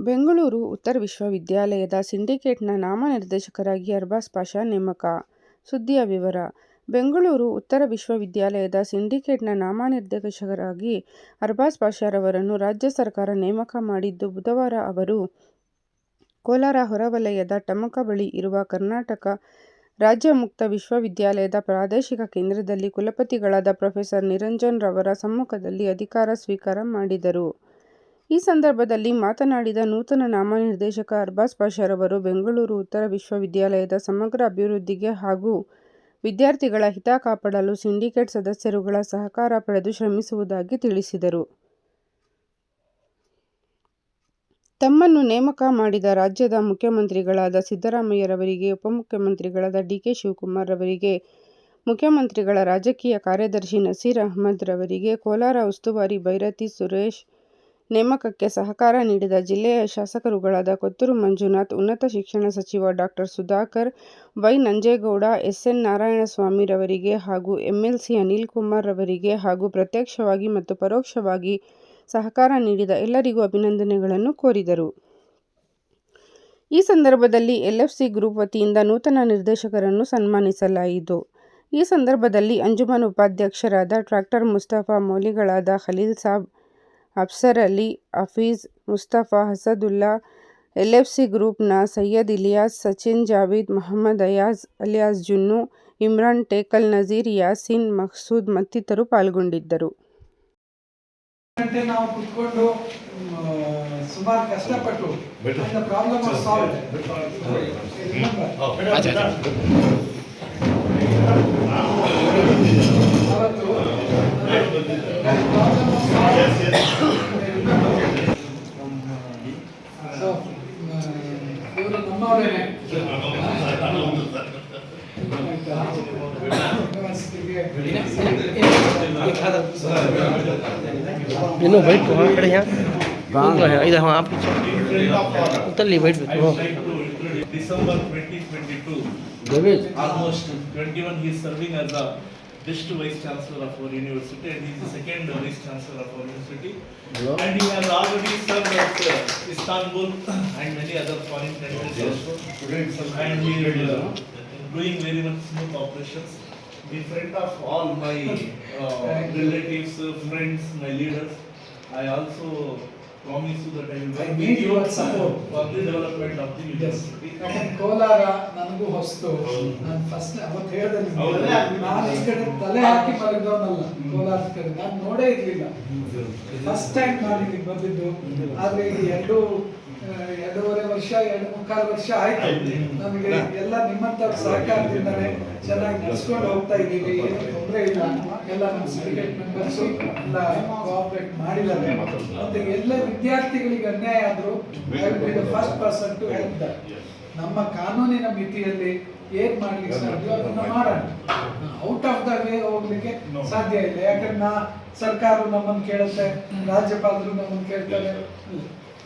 ಬೆಂಗಳೂರು ಉತ್ತರ ವಿಶ್ವವಿದ್ಯಾಲಯದ ಸಿಂಡಿಕೇಟ್ನ ನಾಮನಿರ್ದೇಶಕರಾಗಿ ಅರ್ಬಾಸ್ ಪಾಷಾ ನೇಮಕ. ಸುದ್ದಿಯ ವಿವರ ಬೆಂಗಳೂರು ಉತ್ತರ ವಿಶ್ವವಿದ್ಯಾಲಯದ ಸಿಂಡಿಕೇಟ್ನ ನಾಮನಿರ್ದೇಶಕರಾಗಿ ಅರ್ಬಾಸ್ ಪಾಷಾರವರನ್ನು ರಾಜ್ಯ ಸರ್ಕಾರ ನೇಮಕ ಮಾಡಿದ್ದು, ಬುಧವಾರ ಅವರು ಕೋಲಾರ ಹೊರವಲಯದ ಟಮಕ ಬಳಿ ಇರುವ ಕರ್ನಾಟಕ ರಾಜ್ಯ ಮುಕ್ತ ವಿಶ್ವವಿದ್ಯಾಲಯದ ಪ್ರಾದೇಶಿಕ ಕೇಂದ್ರದಲ್ಲಿ ಕುಲಪತಿಗಳಾದ ಪ್ರೊಫೆಸರ್ ನಿರಂಜನ್ ರವರ ಸಮ್ಮುಖದಲ್ಲಿ ಅಧಿಕಾರ ಸ್ವೀಕಾರ ಮಾಡಿದರು. ಈ ಸಂದರ್ಭದಲ್ಲಿ ಮಾತನಾಡಿದ ನೂತನ ನಾಮನಿರ್ದೇಶಕ ಅರ್ಬಾಸ್ ಪಾಷಾರವರು, ಬೆಂಗಳೂರು ಉತ್ತರ ವಿಶ್ವವಿದ್ಯಾಲಯದ ಸಮಗ್ರ ಅಭಿವೃದ್ಧಿಗೆ ಹಾಗೂ ವಿದ್ಯಾರ್ಥಿಗಳ ಹಿತ ಕಾಪಾಡಲು ಸಿಂಡಿಕೇಟ್ ಸದಸ್ಯರುಗಳ ಸಹಕಾರ ಪಡೆದು ಶ್ರಮಿಸುವುದಾಗಿ ತಿಳಿಸಿದರು. ತಮ್ಮನ್ನು ನೇಮಕ ಮಾಡಿದ ರಾಜ್ಯದ ಮುಖ್ಯಮಂತ್ರಿಗಳಾದ ಸಿದ್ದರಾಮಯ್ಯರವರಿಗೆ, ಉಪಮುಖ್ಯಮಂತ್ರಿಗಳಾದ ಡಿ. ಕೆ. ಶಿವಕುಮಾರ್ ರವರಿಗೆ, ಮುಖ್ಯಮಂತ್ರಿಗಳ ರಾಜಕೀಯ ಕಾರ್ಯದರ್ಶಿ ನಸೀರ್ ಅಹಮದ್ ರವರಿಗೆ, ಕೋಲಾರ ಉಸ್ತುವಾರಿ ಭೈರತಿ ಸುರೇಶ್ ನೇಮಕಕ್ಕೆ ಸಹಕಾರ ನೀಡಿದ ಜಿಲ್ಲೆಯ ಶಾಸಕರುಗಳಾದ ಕೊತ್ತೂರು ಮಂಜುನಾಥ್, ಉನ್ನತ ಶಿಕ್ಷಣ ಸಚಿವ doctor Sudhakar, Y. Nanjegowda, S. N. Narayanaswamy ರವರಿಗೆ ಹಾಗೂ ಎಂಎಲ್ಸಿ ಅನಿಲ್ ಕುಮಾರ್ ರವರಿಗೆ ಹಾಗೂ ಪ್ರತ್ಯಕ್ಷವಾಗಿ ಮತ್ತು ಪರೋಕ್ಷವಾಗಿ ಸಹಕಾರ ನೀಡಿದ ಎಲ್ಲರಿಗೂ ಅಭಿನಂದನೆಗಳನ್ನು ಕೋರಿದರು. ಈ ಸಂದರ್ಭದಲ್ಲಿ ಎಲ್ಎಫ್ಸಿ ಗ್ರೂಪ್ ವತಿಯಿಂದ ನೂತನ ನಿರ್ದೇಶಕರನ್ನು ಸನ್ಮಾನಿಸಲಾಯಿತು. ಈ ಸಂದರ್ಭದಲ್ಲಿ ಅಂಜುಮನ್ ಉಪಾಧ್ಯಕ್ಷರಾದ ಟ್ರ್ಯಾಕ್ಟರ್ ಮುಸ್ತಫಾ, ಮೌಲಿಗಳಾದ ಖಲೀಲ್ ಖಲೀಲ್ಸಾಬ್, ಅಫ್ಸರ್ ಅಲಿ, ಹಫೀಜ್, ಮುಸ್ತಫಾ, ಅಸದುಲ್ಲಾ, ಎಲ್ಎಫ್ಸಿ ಗ್ರೂಪ್ನ ಸಯ್ಯದ್ ಇಲಿಯಾಸ್, ಸಚಿನ್ ಜಾವೀದ್, ಮಹಮ್ಮದ್ ಅಯಾಜ್ ಅಲಿಯಾಸ್ ಜುನ್ನು, ಇಮ್ರಾನ್ ಟೇಕಲ್, ನಜೀರ್, ಯಾಸೀನ್, ಮಕ್ಸೂದ್ ಮತ್ತಿತರರು ಪಾಲ್ಗೊಂಡಿದ್ದರು. ಗಂಟೆ ನಾವು ಕುತ್ಕೊಂಡು ಸುಮಾರು ಕಷ್ಟಪಟ್ಟು ಪ್ರಾಬ್ಲಮ್ ಸಾಲ್ವ್ ಇವರು ನಮ್ಮವರೇನೆ ಇನ್ನು ವೈಟ್ ಆ ಕಡೆ ಯಾ ಇದು ಹಾಂ ಆಪ್ ಉತ್ತಲ್ಲಿ ವೈಟ್ ಬೇಕು December twenty twenty two almost twenty one is serving as the district vice chancellor of our university and he is the second vice chancellor of our university. And he has already served at uh, Istanbul and many other foreign countries also. And he is uh, doing very much smooth operations. In front of all my uh, relatives, uh, friends, my leaders, I also promise that I will I need you your support. for the development of the university. ಯಾಕಂದ್ರೆ ಕೋಲಾರ ನನಗೂ ಹೊಸ್ತು. ನಾನು first ಅವತ್ತು ಹೇಳಿದೆ ನಿಮ್ಗೆ. ನಾನು ಈ ಕಡೆ ತಲೆ ಹಾಕಿ ಮಲಗಿದವನಲ್ಲ ಕೋಲಾರ ಕಡೆ. ನಾನು ನೋಡೇ ಇರ್ಲಿಲ್ಲ. ಫಸ್ಟ್ ಟೈಮ್ ನಾನು ಇಲ್ಲಿಗೆ ಬಂದಿದ್ದು. ಆದ್ರೆ ಈಗ ಎರಡು ಎರಡೂವರೆ ವರ್ಷ, ಎರಡು ಮುಕ್ಕಾಲು ವರ್ಷ ಆಯ್ತು. ನಮಗೆ ಎಲ್ಲ ನಿಮ್ಮಂತ ಸಹಕಾರದಿಂದಾನೆ ಚೆನ್ನಾಗಿ ನಡೆಸ್ಕೊಂಡು ಹೋಗ್ತಾ ಇದ್ದೀವಿ. ಏನು ತೊಂದರೆ ಇಲ್ಲ. ಎಲ್ಲ ನಮ್ಮ ಸಿಂಡಿಕೇಟ್ ಮೆಂಬರ್ಸ್ ಎಲ್ಲ ಕೋಆಪರೇಟ್ ಮಾಡಿದ್ದಾರೆ. ಮತ್ತೆ ಎಲ್ಲ ವಿದ್ಯಾರ್ಥಿಗಳಿಗೆ ಅನ್ಯಾಯ ಆದ್ರೂ ಫಸ್ಟ್ ಪರ್ಸನ್ ಟು ಹೆಲ್ಪ್ ನಮ್ಮ ಕಾನೂನಿನ ಮಿತಿಯಲ್ಲಿ ಏನ್ ಮಾಡ್ಲಿಕ್ಕೆ ಸಾಧ್ಯ ಅದನ್ನ ಮಾಡೋಣ. ಔಟ್ ಆಫ್ ದ ವೇ ಹೋಗ್ಲಿಕ್ಕೆ ಸಾಧ್ಯ ಇಲ್ಲ. ಯಾಕಂದ್ರೆ ಸರ್ಕಾರ ನಮ್ಮನ್ನು ಕೇಳುತ್ತೆ, ರಾಜ್ಯಪಾಲರು ನಮ್ಮನ್ನು ಕೇಳ್ತಾರೆ.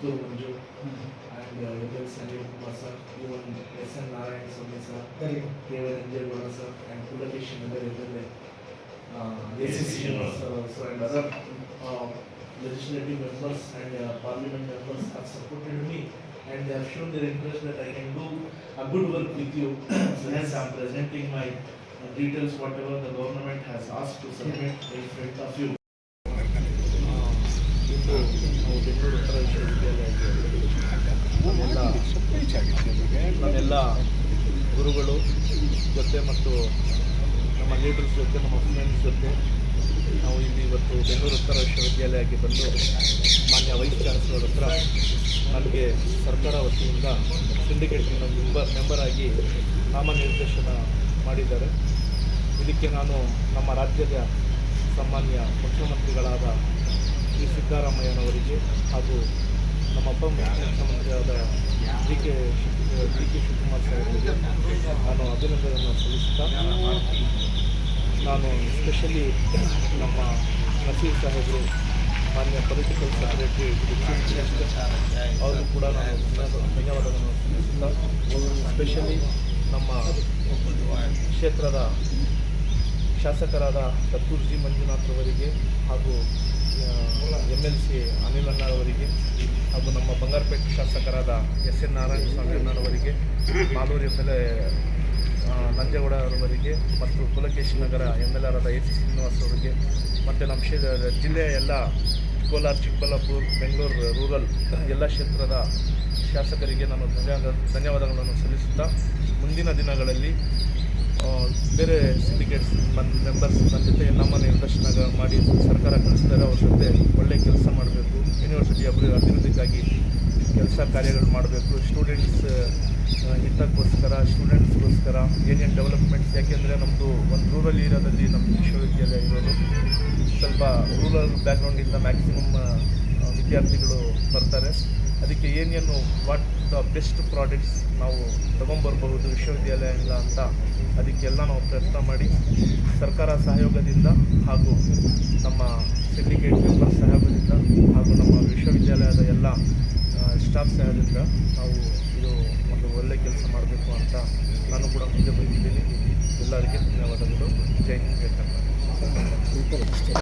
Abdul Manju and uh, Vijay Sanjeev Kumar sir, even S. N. Narayan Swami sir, K.V. Ranjay Gowda sir, and Pulakish Nagar is in uh, Yes, Uh, so, so and other uh, legislative members and uh, parliament members have supported me and they have shown their interest that I can do a good work with you. so hence I am presenting my uh, details whatever the government has asked to submit in front of you. Bengaluru ಉತ್ತರ ನನ್ನೆಲ್ಲ ಗುರುಗಳು ಜೊತೆ ಮತ್ತು ನಮ್ಮ leaders ಜೊತೆ, ನಮ್ಮ friends ಜೊತೆ ನಾವು ಇಲ್ಲಿ ಇವತ್ತು ಬೆಂಗಳೂರು ಉತ್ತರ ವಿಶ್ವವಿದ್ಯಾಲಯಕ್ಕೆ ಬಂದು ಮಾನ್ಯ ವೈಸ್ ಚಾನ್ಸಲರ್ ಹತ್ರ ನನಗೆ ಸರ್ಕಾರ ವತಿಯಿಂದ ಸಿಂಡಿಕೇಟ್ನ ಮೆಂಬರ್ ಮೆಂಬರ್ ಆಗಿ ನಾಮನಿರ್ದೇಶನ ಮಾಡಿದ್ದಾರೆ. ಇದಕ್ಕೆ ನಾನು ನಮ್ಮ ರಾಜ್ಯದ ಸಾಮಾನ್ಯ ಮುಖ್ಯಮಂತ್ರಿಗಳಾದ ಶ್ರೀ ಸಿದ್ದರಾಮಯ್ಯನವರಿಗೆ ಹಾಗೂ ನಮ್ಮ ಅಪ್ಪ ಮುಖ್ಯಮಂತ್ರಿಯಾದ D. K. D. K. Shivakumar ಸಾಹೇಬರಿಗೆ ನಾನು ಅಭಿನಂದನೆಯನ್ನು ಸಲ್ಲಿಸುತ್ತಾ ನಾನು ಎಸ್ಪೆಷಲಿ ನಮ್ಮ ನಸೀರ್ ಸಾಹೇಬರು, ಮಾನ್ಯ ಪೊಲಿಟಿಕಲ್ ಸೆಕ್ರೆಟರಿ ಅವರು ಕೂಡ ನಾನು ಧನ್ಯವಾದ- ಧನ್ಯವಾದಗಳನ್ನು ಸಲ್ಲಿಸುತ್ತಾ ಎಸ್ಪೆಷಲಿ ನಮ್ಮ ಕ್ಷೇತ್ರದ ಶಾಸಕರಾದ ಕತ್ತೂರ್ಜಿ ಮಂಜುನಾಥ್ ಅವರಿಗೆ ಹಾಗೂ ಎಂ ಎಲ್ ಸಿ ಅನಿಲ್ ಅಣ್ಣರವರಿಗೆ ಹಾಗೂ ನಮ್ಮ ಬಂಗಾರಪೇಟೆ ಶಾಸಕರಾದ S N Narayana Swamy ಅಣ್ಣನವರಿಗೆ Malur M L A Nanjegowda ಅವರವರಿಗೆ ಮತ್ತು ಪುಲಕೇಶಿ ನಗರ ಎಂ ಎಲ್ ಆರಾದ ಎ ಸಿ ಶ್ರೀನಿವಾಸ್ ಅವರಿಗೆ ಮತ್ತು ನಮ್ಮ ಕ್ಷೇ ಜಿಲ್ಲೆಯ ಎಲ್ಲ ಕೋಲಾರ, ಚಿಕ್ಕಬಳ್ಳಾಪುರ, ಬೆಂಗಳೂರು ರೂರಲ್ ಎಲ್ಲ ಕ್ಷೇತ್ರದ ಶಾಸಕರಿಗೆ ನಾನು ಧನ್ಯವಾದ, ಧನ್ಯವಾದಗಳನ್ನು ಸಲ್ಲಿಸುತ್ತಾ ಮುಂದಿನ ದಿನಗಳಲ್ಲಿ ಬೇರೆ ಸಿಂಡಿಕೇಟ್ಸ್ ಬಂದು ಮೆಂಬರ್ಸ್ ನನ್ನ ಜೊತೆ ನಮ್ಮ ನಿರ್ದೇಶನ ಮಾಡಿ ಸರ್ಕಾರ ಕಳಿಸ್ತಾರೆ, ಅವ್ರ ಜೊತೆ ಒಳ್ಳೆ ಕೆಲಸ ಮಾಡಬೇಕು ಯೂನಿವರ್ಸಿಟಿ ಅಭಿವೃದ್ಧಿ ಅಭಿವೃದ್ಧಿಗಾಗಿ ಕೆಲಸ ಕಾರ್ಯಗಳು ಮಾಡಬೇಕು. ಸ್ಟೂಡೆಂಟ್ಸ್ ಹಿತಕ್ಕೋಸ್ಕರ ಸ್ಟೂಡೆಂಟ್ಸ್ಗೋಸ್ಕರ ಏನೇನು ಡೆವಲಪ್ಮೆಂಟ್ಸ್ ಯಾಕೆಂದರೆ ನಮ್ಮದು ಒಂದು ರೂರಲ್ ಏರಿಯಾದಲ್ಲಿ ನಮ್ಮ ವಿಶ್ವವಿದ್ಯಾಲಯ ಇರೋದು. ಸ್ವಲ್ಪ ರೂರಲ್ ಬ್ಯಾಕ್ಗ್ರೌಂಡಿಂದ ಮ್ಯಾಕ್ಸಿಮಮ್ ವಿದ್ಯಾರ್ಥಿಗಳು ಬರ್ತಾರೆ. ಅದಕ್ಕೆ ಏನೇನು ವಾಟ್ ದ ಬೆಸ್ಟ್ ಪ್ರಾಡಕ್ಟ್ಸ್ ನಾವು ತೊಗೊಂಬರ್ಬಹುದು ವಿಶ್ವವಿದ್ಯಾಲಯದಿಂದ ಅಂತ ಅದಕ್ಕೆಲ್ಲ ನಾವು ಪ್ರಯತ್ನ ಮಾಡಿ ಸರ್ಕಾರ ಸಹಯೋಗದಿಂದ ಹಾಗೂ ನಮ್ಮ ಸಿಂಡಿಕೇಟ್ ಮೆಂಬರ್ ಸಹಯೋಗದಿಂದ ಹಾಗೂ ನಮ್ಮ ವಿಶ್ವವಿದ್ಯಾಲಯದ ಎಲ್ಲ ಸ್ಟಾಫ್ ಸಹಾಯದಿಂದ ನಾವು ಇದು ಒಂದು ಒಳ್ಳೆಯ ಕೆಲಸ ಮಾಡಬೇಕು ಅಂತ ನಾನು ಕೂಡ ಮುಂದೆ ಬಂದಿದ್ದೀನಿ. ಎಲ್ಲರಿಗೆ ಧನ್ಯವಾದಗಳು. ಜೈ ಹಿಂದ್